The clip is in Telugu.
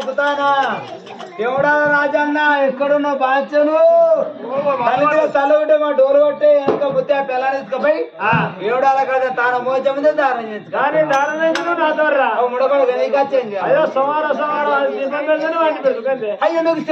మొక్కుతానా ఎవడా రాజన్న ఎక్కడున్నావు? బాధ్యను. తల ఉంటే మా డోలు కొట్టే వెనక బుద్ధి ఆ పిల్లలు తీసుకుపోయి ఎవడాల కదా తాను మోసం మీద దానం చేసి కానీ దానం చేసిన అయ్యో నువ్వు